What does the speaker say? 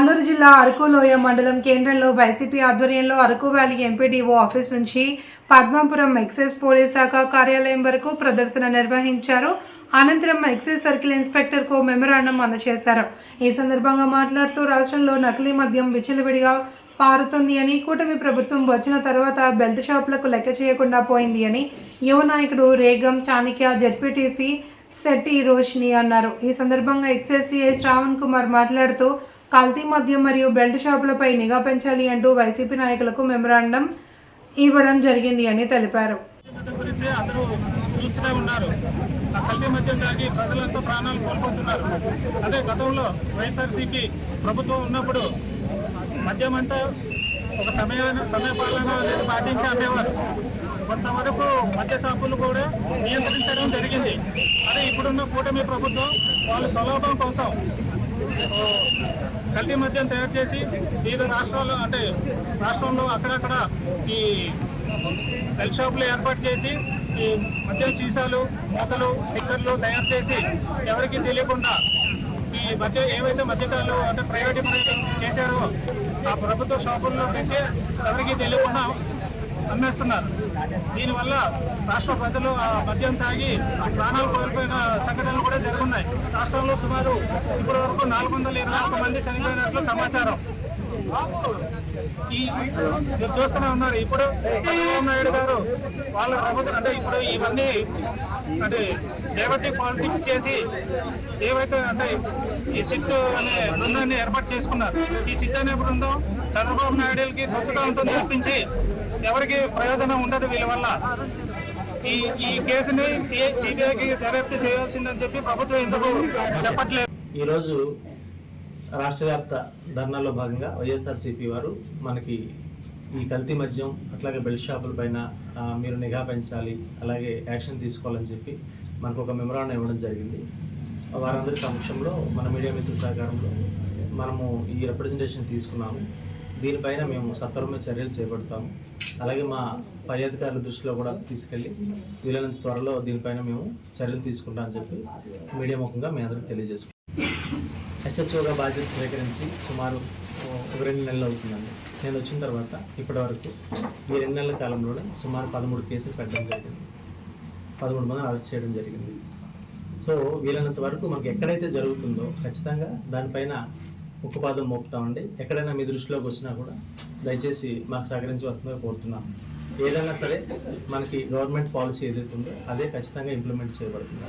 అల్లూరు జిల్లా అరకు లోయ మండలం కేంద్రంలో వైసీపీ ఆధ్వర్యంలో అరకు వ్యాలీ ఎంపీడీఓ ఆఫీస్ నుంచి పద్మాపురం ఎక్సైజ్ పోలీస్ శాఖ కార్యాలయం వరకు ప్రదర్శన నిర్వహించారు. అనంతరం ఎక్సైజ్ సర్కిల్ ఇన్స్పెక్టర్కు మెమరాండం అందజేశారు. ఈ సందర్భంగా మాట్లాడుతూ రాష్ట్రంలో నకిలీ మద్యం విచ్చలవిడిగా పారుతుంది అని కూటమి ప్రభుత్వం వచ్చిన తర్వాత బెల్ట్ షాపులకు లెక్క చేయకుండా పోయింది అని యువ నాయకుడు రేగం చాణక్య జడ్పీటీసీ శెట్టి రోషిని అన్నారు. ఈ సందర్భంగా ఎక్సైజ్ సిఐ శ్రావణ్ కుమార్ మాట్లాడుతూ కల్తీ మద్యం మరియు బెల్ట్ షాపులపై నిఘా పెంచాలి అంటూ వైసీపీ నాయకులకు మెమరాండం ఇవ్వడం జరిగింది అని తెలిపారు. గురించి అందరూ చూస్తూనే ఉన్నారు. కల్తీ మద్యం తాగి ప్రజలంతా ప్రాణాలు కోల్పోతున్నారు. అదే గతంలో వైఎస్ఆర్సీపీ ప్రభుత్వం ఉన్నప్పుడు మద్యం అంతా ఒక సమయ సమయపాలన అనేది పాటించి అమ్మేవారు. కొంతవరకు మద్య షాపులు కూడా నియంత్రించడం జరిగింది. అదే ఇప్పుడున్న కూటమి ప్రభుత్వం వాళ్ళ స్వలాభం కోసం కల్తీ మద్యం తయారు చేసి వివిధ రాష్ట్రాల్లో అంటే రాష్ట్రంలో అక్కడక్కడ ఈ బెల్ షాపులు ఏర్పాటు చేసి ఈ మద్యం సీసాలు మూతలు స్టిక్కర్లు తయారు చేసి ఎవరికి తెలియకుండా ఈ మధ్య ఏవైతే మధ్యకాలు అంటే ప్రైవేట్ చేశారో ఆ ప్రభుత్వ షాపుల్లో పెట్టి ఎవరికి తెలియకుండా అమ్మేస్తున్నారు. దీనివల్ల రాష్ట్ర ప్రజలు ఆ మద్యం తాగి ప్రాణాలు కోల్పోయిన సంఘటనలు కూడా జరుగున్నాయి. రాష్ట్రంలో సుమారు ఇప్పటి వరకు నాలుగు వందల ఇరవై ఒక్క మంది చనిపోయినట్లు సమాచారం. ఈ మీరు చూస్తూనే ఉన్నారు ఇప్పుడు చంద్రబాబు నాయుడు గారు వాళ్ళ ప్రభుత్వం అంటే ఇప్పుడు ఇవన్నీ అంటే డైవర్టివ్ పాలిటిక్స్ చేసి ఏవైతే అంటే ఈ సిట్ అనే బృందాన్ని ఏర్పాటు చేసుకున్నారు. ఈ సిట్ అనే బృందం చంద్రబాబు నాయుడుకి కొత్తగా ఉంటుంది తప్పించి ఎవరికి ప్రయోజనం ఉండదు వీళ్ళ వల్ల. ఈ ఈ కేసుని సిబిఐకి దర్యాప్తు చేయాల్సిందని చెప్పి ప్రభుత్వం ఎందుకు చెప్పట్లేదు? ఈరోజు రాష్ట్ర వ్యాప్త ధర్నాలో భాగంగా వైఎస్ఆర్సీపీ వారు మనకి ఈ కల్తీ మద్యం అట్లాగే బెల్ట్ షాపుల పైన మీరు నిఘా పెంచాలి అలాగే యాక్షన్ తీసుకోవాలని చెప్పి మనకు ఒక మెమరాండం ఇవ్వడం జరిగింది. వారందరి సమక్షంలో మన మీడియా మిత్రుల సహకారంలో మనము ఈ రిప్రజెంటేషన్ తీసుకున్నాము. దీనిపైన మేము సత్వరమైన చర్యలు చేపడతాము. అలాగే మా పై అధికారుల దృష్టిలో కూడా తీసుకెళ్ళి వీలైనంత త్వరలో దీనిపైన మేము చర్యలు తీసుకుంటామని చెప్పి మీడియా ముఖంగా మీ అందరికి తెలియజేసుకుంటాం ఎస్హెచ్ఓగా బాధ్యత స్వీకరించి సుమారు ఒక రెండు నెలలు అవుతుందండి. నేను వచ్చిన తర్వాత ఇప్పటి వరకు ఈ రెండు నెలల కాలంలోనే సుమారు పదమూడు కేసులు పెట్టడం జరిగింది. పదమూడు మందిని అరెస్ట్ చేయడం జరిగింది. సో వీలైనంత వరకు మనకి ఎక్కడైతే జరుగుతుందో ఖచ్చితంగా దానిపైన ఉక్కుపాదం మోపుతామండి ఎక్కడైనా మీ దృష్టిలోకి వచ్చినా కూడా దయచేసి మాకు సహకరించి వస్తుందో కోరుతున్నాం. ఏదైనా సరే మనకి గవర్నమెంట్ పాలసీ ఏదైతే ఉందో అదే ఖచ్చితంగా ఇంప్లిమెంట్ చేయబడుతుంది.